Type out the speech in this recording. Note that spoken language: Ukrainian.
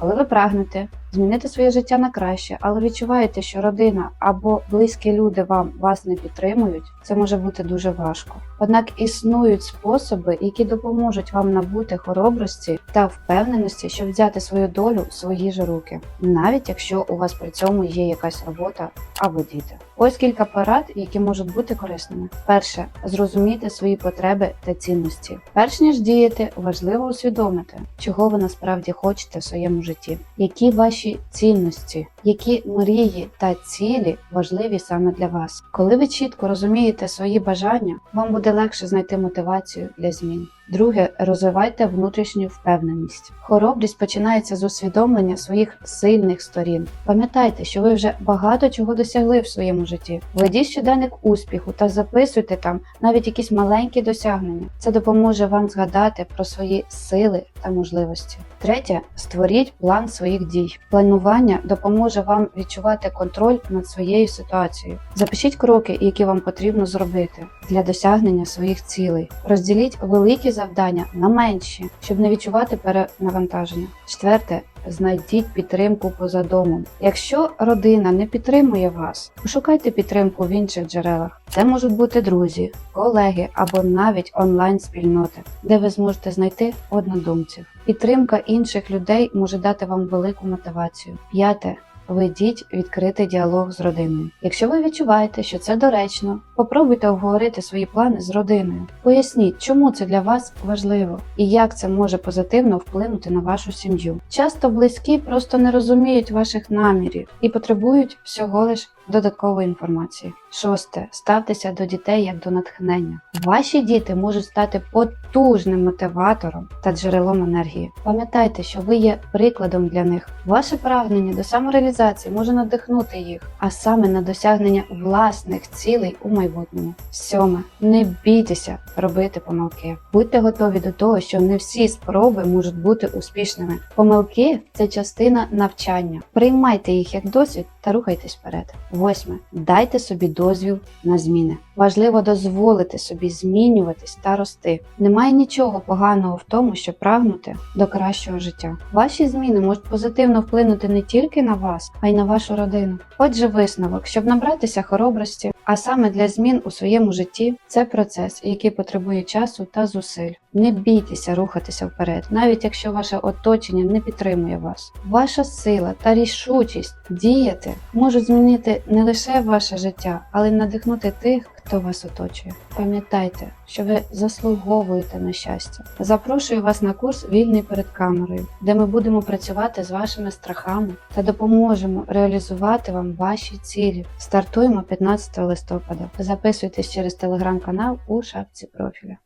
Коли ви прагнете змінити своє життя на краще, але відчуваєте, що родина або близькі люди вам вас не підтримують, це може бути дуже важко. Однак існують способи, які допоможуть вам набути хоробрості та впевненості, щоб взяти свою долю в свої ж руки, навіть якщо у вас при цьому є якась робота або діти. Ось кілька порад, які можуть бути корисними. Перше зрозуміти свої потреби та цінності. Перш ніж діяти, важливо усвідомити, чого ви насправді хочете в своєму житті, які ваші цінності, які мрії та цілі важливі саме для вас. Коли ви чітко розумієте свої бажання, вам буде легше знайти мотивацію для змін. Друге, розвивайте внутрішню впевненість. Хоробрість починається з усвідомлення своїх сильних сторін. Пам'ятайте, що ви вже багато чого досягли в своєму житті. Ведіть щоденник успіху та записуйте там навіть якісь маленькі досягнення. Це допоможе вам згадати про свої сили та можливості. Третє, створіть план своїх дій. Планування допоможе вам відчувати контроль над своєю ситуацією. Запишіть кроки, які вам потрібно зробити для досягнення своїх цілей. Розділіть великі завдання на менші, щоб не відчувати перенавантаження. Четверте. Знайдіть підтримку поза домом. Якщо родина не підтримує вас, пошукайте підтримку в інших джерелах. Це можуть бути друзі, колеги або навіть онлайн-спільноти, де ви зможете знайти однодумців. Підтримка інших людей може дати вам велику мотивацію. П'яте. Ведіть відкритий діалог з родиною. Якщо ви відчуваєте, що це доречно, попробуйте обговорити свої плани з родиною. Поясніть, чому це для вас важливо і як це може позитивно вплинути на вашу сім'ю. Часто близькі просто не розуміють ваших намірів і потребують всього лиш додаткової інформації. Шосте. Ставтеся до дітей як до натхнення. Ваші діти можуть стати потужним мотиватором та джерелом енергії. Пам'ятайте, що ви є прикладом для них. Ваше прагнення до самореалізації може надихнути їх, а саме на досягнення власних цілей у майбутньому. Сьоме. Не бійтеся робити помилки. Будьте готові до того, що не всі спроби можуть бути успішними. Помилки це частина навчання. Приймайте їх як досвід та рухайтесь вперед. Восьме. Дайте собі дозвіл на зміни. Важливо дозволити собі змінюватись та рости. Немає нічого поганого в тому, щоб прагнути до кращого життя. Ваші зміни можуть позитивно вплинути не тільки на вас, а й на вашу родину. Отже, висновок, щоб набратися хоробрості, а саме для змін у своєму житті, це процес, який потребує часу та зусиль. Не бійтеся рухатися вперед, навіть якщо ваше оточення не підтримує вас. Ваша сила та рішучість діяти можуть змінити не лише ваше життя, але й надихнути тих, хто вас оточує. Пам'ятайте, що ви заслуговуєте на щастя. Запрошую вас на курс Вільний перед камерою, де ми будемо працювати з вашими страхами та допоможемо реалізувати вам ваші цілі. Стартуємо 15 листопада. Записуйтесь через телеграм-канал у шапці профіля.